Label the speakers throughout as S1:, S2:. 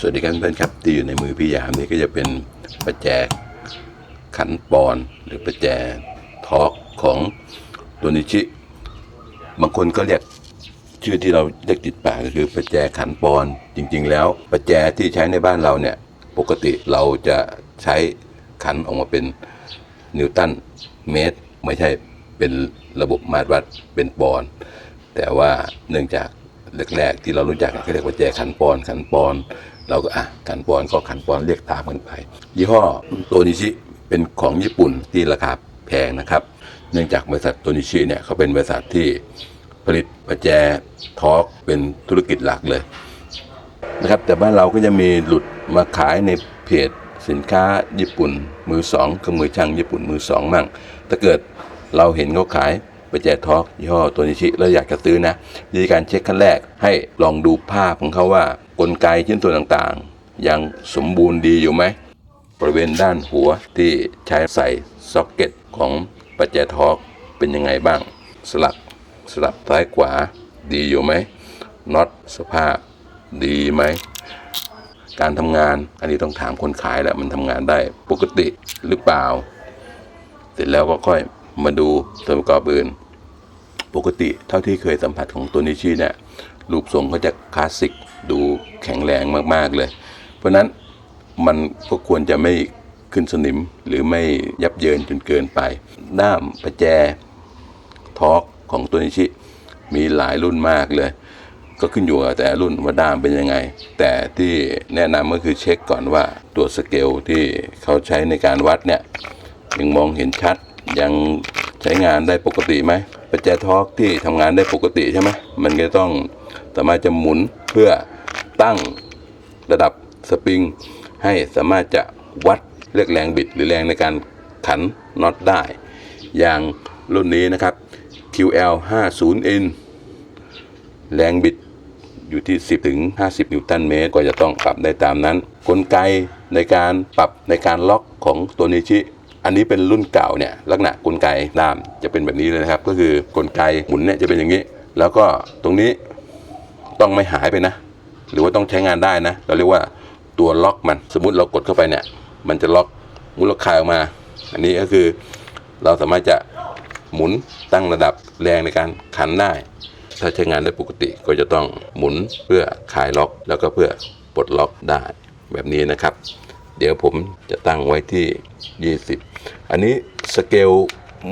S1: สวัสดีครับเพื่อนครับที่อยู่ในมือพี่ยามนี่ก็จะเป็นประแจขันปอนหรือประแจทอกของตัวนิชิ บางคนก็เรียกชื่อที่เราเรียกติดปากก็คือประแจขันปอนจริง ๆ แล้วประแจที่ใช้ในบ้านเราเนี่ยปกติเราจะใช้ขันออกมาเป็นนิวตันเมตร ไม่ใช่เป็นระบบมาตรวัดเป็นปอนแต่ว่าเนื่องจากแรกๆที่เรารู้จักเขาเรียกว่าแจขันปอนขันปอน เราก็อะขันปอนก็ขันปอนเรียกตามกันไป ยี่ห้อโตนิชิเป็นของญี่ปุ่นที่ราคาแพงนะครับ เนื่องจากบริษัทโตนิชิเนี่ยเขาเป็นบริษัทที่ผลิตประแจทอร์กเป็นธุรกิจหลักเลยนะครับแต่บ้านเราก็จะมีหลุดมาขายในเพจสินค้าญี่ปุ่นมือสองคือมือช่างญี่ปุ่นมือสองมั่งถ้าเกิดเราเห็นเขาขายประแจทอร์กยี่ห้อตัวนิชิแล้วอยากจะซื้อนะวิธีการเช็คขั้นแรกให้ลองดูภาพของเขาว่า กลไกชิ้นส่วนต่างๆ ยังสมบูรณ์ดีอยู่ไหม บริเวณด้านหัวที่ใช้ใส่ซ็อกเก็ตของประแจทอร์กเป็นยังไงบ้าง สลักสลับซ้ายขวาดีอยู่ไหมน็อตสภาพดีไหม การทำงานอันนี้ต้องถามคนขายแหละมันทำงานได้ปกติหรือเปล่า เสร็จแล้วก็ค่อยมาดูส่วนประกอบอื่น ปกติเท่าที่เคยสัมผัสของตัวนิชิเนี่ยรูปทรงก็จะคลาสสิก ดูแข็งแรงมากๆเลย เพราะนั้นมันก็ควรจะไม่ขึ้นสนิมหรือไม่ยับเยินจนเกินไป ด้ามประแจทอกของตัวนิชิ มีหลายรุ่นมากเลย ก็ขึ้นอยู่กับแต่รุ่นว่าด้ามเป็นยังไง แต่ที่แนะนำก็คือเช็คก่อนว่าตัวสเกลที่เขาใช้ในการวัดเนี่ยยังมองเห็นชัดยังใช้งานได้ปกติไหมประแจทอกที่ทำงานได้ปกติใช่ไหมมันก็ต้องสามารถจะหมุนเพื่อ ตั้งระดับสปริง ให้สามารถจะวัดเรียกแรงบิด หรือแรงในการขันน็อตได้ อย่างรุ่นนี้นะครับ QL 50 N แรงบิดอยู่ที่ 10 ถึง 50 นิวตันเมตร ก็จะต้องปรับได้ตามนั้น กลไกในการปรับในการล็อกของตัวนิชิ อันนี้เป็นรุ่นเก่าเนี่ยลักษณะกลไกด้ามจะเป็นแบบนี้เลยนะครับ ก็คือกลไกหมุนเนี่ยจะเป็นอย่างนี้ แล้วก็ตรงนี้ต้องไม่หายไปนะ หรือว่าต้องใช้งานได้นะ เราเรียกว่าตัวล็อกมัน สมมติเรากดเข้าไปเนี่ย มันจะล็อกมุดเราคายออกมา อันนี้ก็คือเราสามารถจะหมุนตั้งระดับแรงในการขันได้ ถ้าใช้งานได้ปกติก็จะต้องหมุนเพื่อคลายล็อก แล้วก็เพื่อปลดล็อกได้แบบนี้นะครับ เดี๋ยวผมจะตั้งไว้ที่ 20 อันนี้สเกล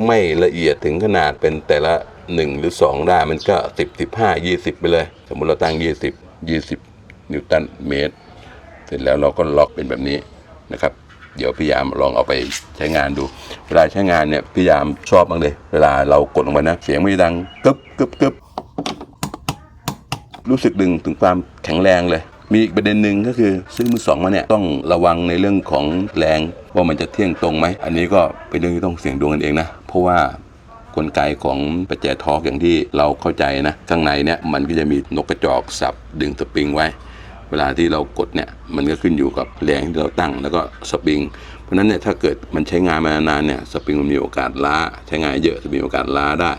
S1: ไม่ละเอียดถึงขนาดเป็นแต่ละ 1 หรือ 2 ได้มันก็ 10 15 20 ไปเลย สมมุติเราตั้ง 20 20 นิวตันเมตร เสร็จแล้วเราก็ล็อกเป็นแบบนี้นะครับ เดี๋ยวพี่ยามลองเอาไปใช้งานดู เวลาใช้งานเนี่ยพี่ยามชอบมากเลย เวลาเรากดลงไปนะ เสียงไม่ดังกึบกึบกึบรู้สึกดึงถึงความแข็งแรงเลย มีอีกประเด็นหนึ่งก็คือซื้อมือสองมาเนี่ยต้องระวังในเรื่องของแรงว่ามันจะเที่ยงตรงไหม อันนี้ก็เป็นเรื่องที่ต้องเสี่ยงดวงกันเองนะ เพราะว่า กลไกของประแจทอกอย่างที่เราเข้าใจนะข้างในเนี่ยมันก็จะมีนกกระจอกสับดึงสปริงไว้ เวลาที่เรากดเนี่ยมันก็ขึ้นอยู่กับแรงที่เราตั้งแล้วก็สปริง เพราะนั้นเนี่ยถ้าเกิดมันใช้งานมานานเนี่ยสปริงมันมีโอกาสล้า ใช้งานเยอะจะมีโอกาสล้าได้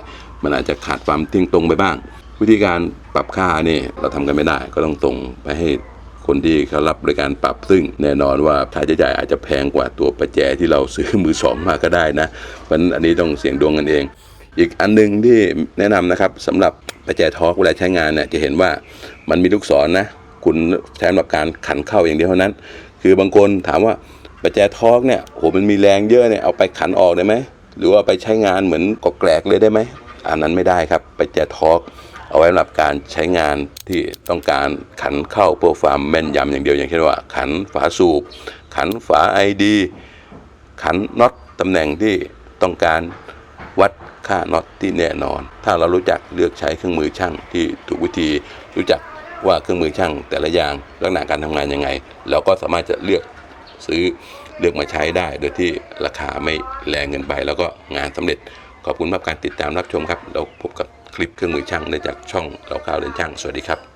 S1: มันอาจจะขาดความทิ้งตรงไปบ้าง วิธีการปรับค่านี่เราทำกันไม่ได้ ก็ต้องส่งไปให้ คนที่เขารับบริการปรับซึ่งแน่นอนว่าค่าใช้จ่ายอาจจะแพงกว่าตัวประแจที่เราซื้อมือสองมาก็ได้นะเพราะฉะนั้นอันนี้ต้องเสี่ยงดวงกันเอง อีกอันหนึงที่แนะนำนะครับสำหรับประแจทอร์กเวลาใช้งานเนี่ยจะเห็นว่ามันมีลูกศรนะคุณใช้สำหรับการขันเข้าอย่างเดียวเท่านั้น คือบางคนถามว่าประแจทอร์กเนี่ยโหมันมีแรงเยอะเนี่ยเอาไปขันออกได้ไหมหรือว่าไปใช้งานเหมือนกอกแกรกเลยได้ไหม อันนั้นไม่ได้ครับ ไประแจทอร์กเอาไว้สำหรับการใช้งานที่ต้องการขันเข้าเพื่อความแม่นยำอย่างเดียวอย่างเช่นว่า ขันฝาสูบ ขันฝาไอดีขันน็อตตำแหน่งที่ต้องการวัดค่าน็อตที่แน่นอน ถ้าเรารู้จักเลือกใช้เครื่องมือช่างที่ถูกวิธีรู้จักว่าเครื่องมือช่างแต่ละอย่างลักษณะการทำงานยังไง เราก็สามารถจะเลือกซื้อเลือกมาใช้ได้ โดยที่ราคาไม่แรงเกินไป แล้วก็งานสำเร็จ ขอบคุณมากการติดตามรับชมครับเราพบกับคลิปเครื่องมือช่างได้จากช่องเราข่าวเรียนช่างสวัสดีครับ